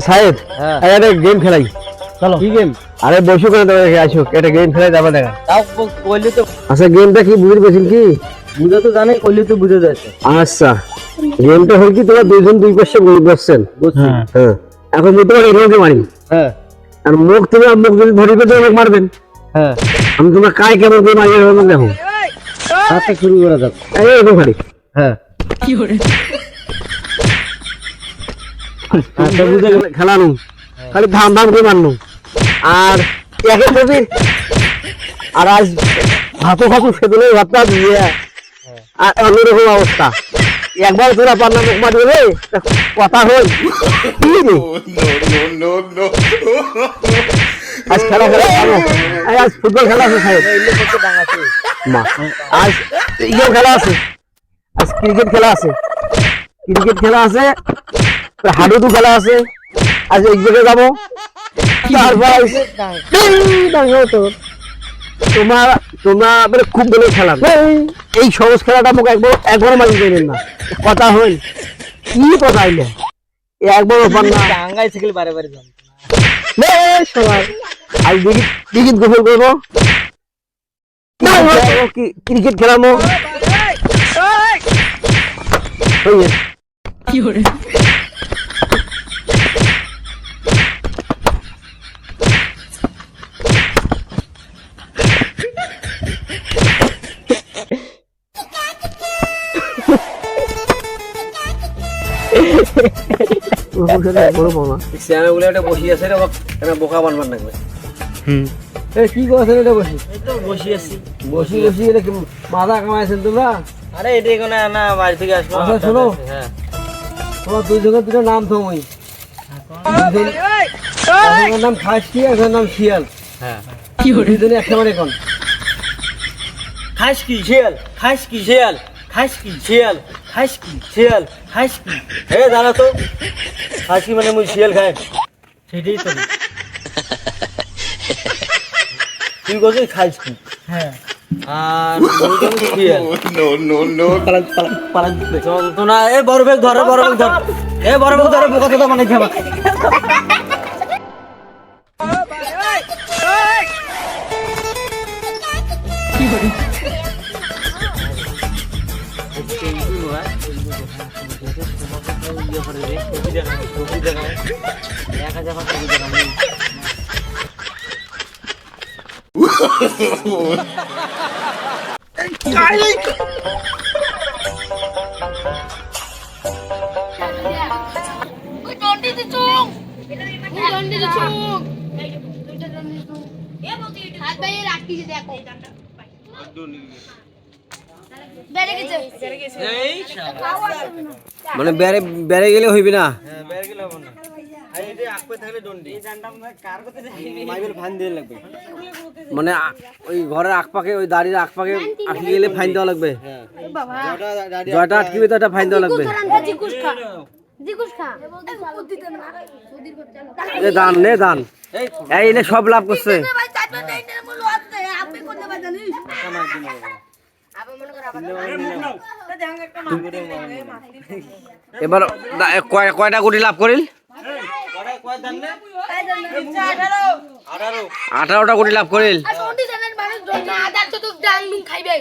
সাহেব হ্যাঁ। একটা গেম খেলাই। চলো। কি গেম আরে বসু করে তোমার আসো। একটা গেম খেলাই যাবে দেখা। তাও ক- কইলে তো আচ্ছা গেমটা কি বুঝতে পেরেছেন কি? বুঝে তো জানে কইলে তো বুঝে যাচ্ছে আচ্ছা গেমটা হল কি তোমরা দুইজন দুই পাশে গোল করছেন হ্যাঁ। এখন আমি তোমার এগুলোকে মারি হ্যাঁ। আর মুখ তুমি মুখ যদি ধরি পেতে আমাকে মারবেন। হ্যাঁ। আমি তোমার কায় কেমন করে মারি এরকম দেখো। আচ্ছা শুরু করা যাক। এই এরকম খালি হ্যাঁ। বুঝে গেলে খেলানো খালি ধাম ধাম করে মারনো আর একে কবি আর আজ ভাতো খাতো সেদিনে ভাতটা দিয়ে, আর অন্যরকম অবস্থা। একবার তোরা পান্না মুখ মারি রে কথা হই আজ খেলা খেলা। আজ ফুটবল খেলা আছে আজ ইয়ে খেলা আছে। আজ ক্রিকেট খেলা আছে। ক্রিকেট খেলা আছে। হাডুডু খেলা আছে। আজ এক জায়গায় যাব। তোমার তোমরা মানে খুব ভালো খেলা। এই, সহজ খেলাটা মোক একবার একবার মারি দেবেন না। কথা হইল। কি কথা হইলে? একবার ওপার না। ডাঙ্গাই সাইকেল বারে বারে যান সবাই। আজ দিঘিত দিঘিত গোসল করব। কি- ক্রিকেট খেলামো শ্যামে একটা বসি আছে রে এটা বোকা বানবার লাগবে কি করছেন এটা বসি তো বসি আছি বসি বসি এটা মাথা কামাইছেন তোমরা আরে এটা কোনো না বাড়ি থেকে আসব আচ্ছা, শোনো। হ্যাঁ তোমার দুইজনের দুটো নাম নাম খাসি একজনের নাম শিয়াল হ্যাঁ দুইজনে একসঙ্গে কোন খাস কি? শিয়াল। খাস কি? শিয়াল। খাস কি শিয়াল খাস কি শিয়াল খাস কি হে দাঁড়া তো। খাস কি মানে মুই শিয়াল খাই। সেটাই তো। তুই বলছিস খাস কি হ্যাঁ। আর শিয়াল। No, no, no. পালান পালান পালান। চল তো না এ বড় ব্যাগ ধর বড় ব্যাগ ধর। এ বড় ব্যাগ ধর বোকা তো মানে খাবা চোখ হাত বাইরে রাখিস দেখো মানে বেড়ে বেড়ে গেলে হইবে না? মানে ওই ঘরের আকপাকে ওই দাড়ির আকপাকে আটকে গেলে ফাইন দেওয়া লাগবে। জয়টা আটকিবে তো একটা ফাইন দেওয়া লাগবে। জিকুস খা জিকুস খা এ দান নে দান। এই সব লাভ করছে। এবার কয়- কয়টা কোটি লাভ করিল? আঠারোটা কোটি লাভ করিল। ডুং খাইবে।